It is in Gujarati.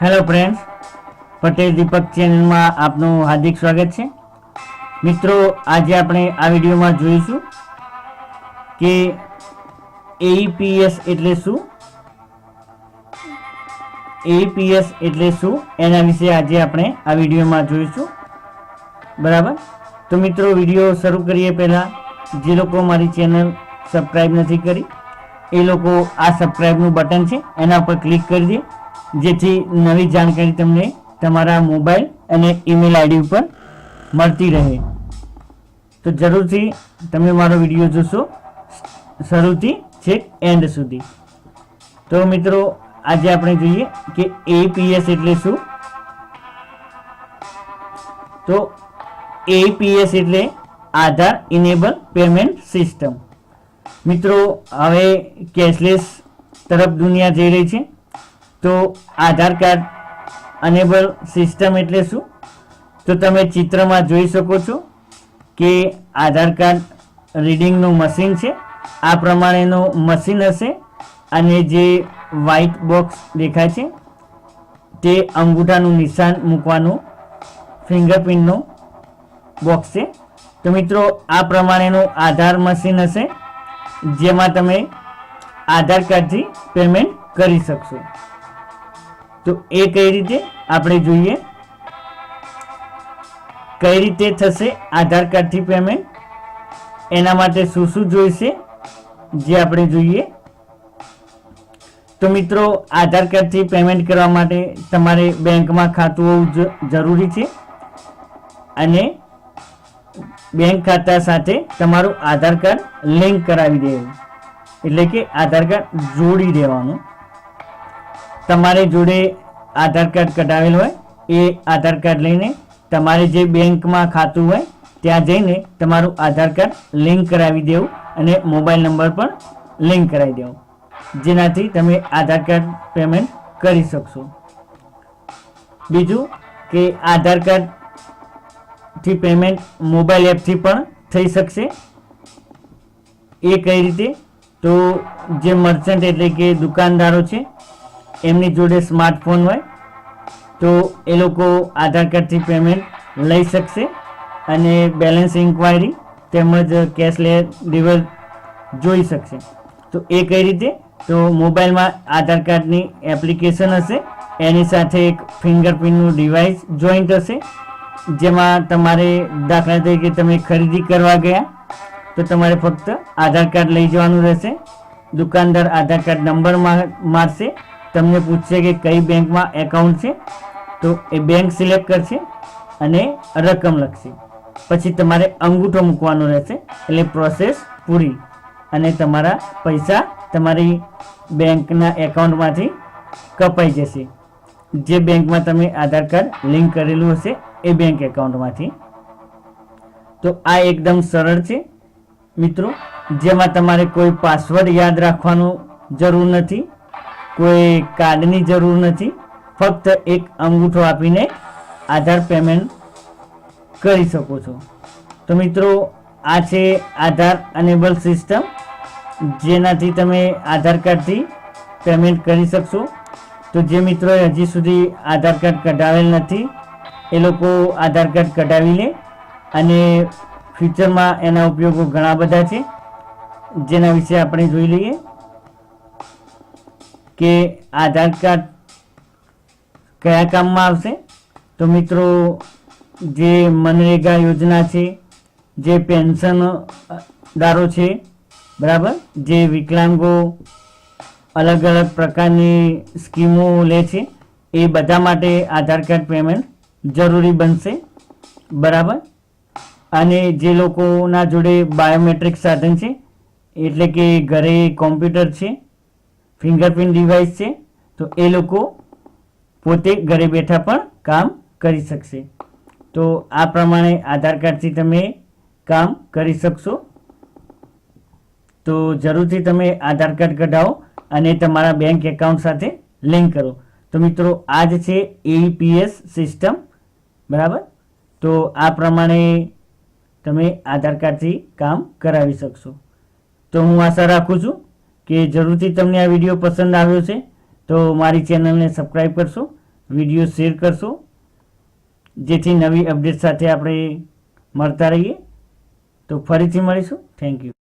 હેલો ફ્રેન્ડ્સ પટેલ દીપક ચેનલમાં આપનું હાર્દિક સ્વાગત છે. મિત્રો, આજે આપણે આ વિડીયોમાં જોઈશું કે એઈપીએસ એટલે શું? એઈપીએસ એટલે શું? એના વિશે આજે આપણે આ વિડીયોમાં જોઈશું. બરાબર? તો મિત્રો, વીડિયો શરૂ કરીએ પહેલાં. જે લોકો મારી ચેનલ સબસ્ક્રાઈબ નથી કરી, એ લોકો આ સબસ્ક્રાઈબનું બટન છે, એના ઉપર ક્લિક કરી દે. જેથી નવી જાણકારી તમને તમારા મોબાઈલ અને ઈમેલ આઈડી ઉપર મળતી રહે. તો જરૂરથી તમે મારો વીડિયો જોશો. શરૂથી છેક એન્ડ સુધી. તો મિત્રો, આજે આપણે જોઈએ કે એપીએસ એટલે શું? તો એપીએસ એટલે આધાર ઇનેબલ પેમેન્ટ સિસ્ટમ મિત્રો, હવે કેશલેસ તરફ દુનિયા જઈ રહી છે. તો આધાર કાર્ડ અનેબલ સિસ્ટમ એટલે શું? તો તમે ચિત્રમાં જોઈ શકો છો કે આધાર કાર્ડ રીડિંગનું મશીન છે. આ પ્રમાણેનું મશીન હશે અને જે વ્હાઇટ બોક્સ દેખાય છે તે અંગૂઠાનું નિશાન મૂકવાનું ફિંગરપ્રિન્ટનું બોક્સ છે. તો મિત્રો, આ પ્રમાણેનું આધાર મશીન હશે જેમાં તમે આધાર કાર્ડથી પેમેન્ટ કરી શકશો. તો એ કઈ રીતે આપણે જોઈએ? કઈ રીતે થશે આધાર કાર્ડથી પેમેન્ટ એના માટે શું શું જોઈશે? જે આપણે જોઈએ. તો મિત્રો, આધાર કાર્ડથી પેમેન્ટ કરવા માટે તમારે બેંકમાં ખાતું હોવું જરૂરી છે. અને બેંક ખાતા સાથે તમારું આધાર કાર્ડ લિંક કરાવી દેવું. એટલે કે આધાર કાર્ડ જોડી દેવાનું. તમારે જોડે આધાર કાર્ડ કઢાવેલ હોય, એ આધાર કાર્ડ લઈને તમારે જે બેંકમાં ખાતું હોય, ત્યાં જઈને તમારું આધાર કાર્ડ લિંક કરાવી દેવું અને મોબાઈલ નંબર પણ લિંક કરાવી દેવું. જેનાથી તમે આધાર કાર્ડ પેમેન્ટ કરી શકશો. બીજું કે આધાર કાર્ડથી પેમેન્ટ મોબાઈલ એપથી પણ થઈ શકશે. એ કઈ રીતે? તો જે મર્ચન્ટ એટલે કે દુકાનદારો છે એમની જોડે સ્માર્ટફોન હોય, તો એ લોકો આધાર કાર્ડથી પેમેન્ટ લઈ શકશે. અને બેલેન્સ ઇન્ક્વાયરી તેમજ કેશ લે ડિવર જોઈ શકશે. તો એ કઈ રીતે? તો મોબાઈલમાં આધાર કાર્ડની એપ્લિકેશન હશે. એની સાથે એક ફિંગરપ્રિન્ટનું ડિવાઇસ જોઈન્ટ હશે. જેમાં તમારે દાખલા તરીકે તમે ખરીદી કરવા ગયા, તો તમારે ફક્ત આધાર કાર્ડ લઈ જવાનું રહેશે. દુકાનદાર આધાર કાર્ડ નંબર મારશે. તમને પૂછશે કે કઈ બેંકમાં એકાઉન્ટ છે, તો એ બેંક સિલેક્ટ કરશે અને રકમ લખશે. પછી તમારે અંગૂઠો મૂકવાનો રહેશે, એટલે પ્રોસેસ પૂરી. અને તમારા પૈસા તમારી બેંકના એકાઉન્ટમાંથી કપાઈ જશે. જે બેંકમાં તમે આધાર કાર્ડ લિંક કરેલું હશે, એ બેંક એકાઉન્ટમાંથી. તો આ એકદમ સરળ છે. મિત્રો, જેમાં તમારે કોઈ પાસવર્ડ યાદ રાખવાનું જરૂર નથી. કોઈ કાર્ડની જરૂર નથી. ફક્ત એક અંગૂઠો આપીને આધાર પેમેન્ટ કરી શકો છો. તો મિત્રો, આ છે આધાર અનેબલ સિસ્ટમ જેનાથી તમે આધાર કાર્ડથી પેમેન્ટ કરી શકશો. તો જે મિત્રોએ હજી સુધી આધાર કાર્ડ કઢાવેલ નથી, એ લોકો આધાર કાર્ડ કઢાવી લે. અને ફ્યુચરમાં એના ઉપયોગો ઘણા બધા છે. જેના વિશે આપણે જોઈ લઈએ. કે આધાર કાર્ડ કયા કામમાં આવશે? તો મિત્રો, જે મનરેગા યોજના છે, જે પેન્શન દારો છે, બરાબર? જે વિકલાંગો અલગ અલગ પ્રકારની સ્કીમો લે છે, એ બધા માટે આધાર કાર્ડ પેમેન્ટ જરૂરી બનશે, બરાબર? અને જે લોકોના જોડે બાયોમેટ્રિક સાધન છે, એટલે કે ઘરે કોમ્પ્યુટર છે ફિંગરપ્રિન્ટ ડિવાઇસ છે, તો એ લોકો પોતે ઘરે બેઠા પણ કામ કરી શકશે. તો આ પ્રમાણે આધાર કાર્ડથી તમે કામ કરી શકશો. તો જરૂરથી તમે આધાર કાર્ડ કઢાવો અને તમારા બેંક એકાઉન્ટ સાથે લિંક કરો. તો મિત્રો, આ જ છે એઈપીએસ સિસ્ટમ બરાબર? તો આ પ્રમાણે તમે આધાર કાર્ડથી કામ કરાવી શકશો. તો હું આશા રાખું છું કે જરૂરથી તમને આ વીડિયો પસંદ આવ્યો છે, તો મારી ચેનલને સબસ્ક્રાઈબ કરશો, વીડિયો શેર કરશો, જેથી નવી અપડેટ સાથે આપણે મળતા રહીએ. તો ફરીથી મળીશું. Thank you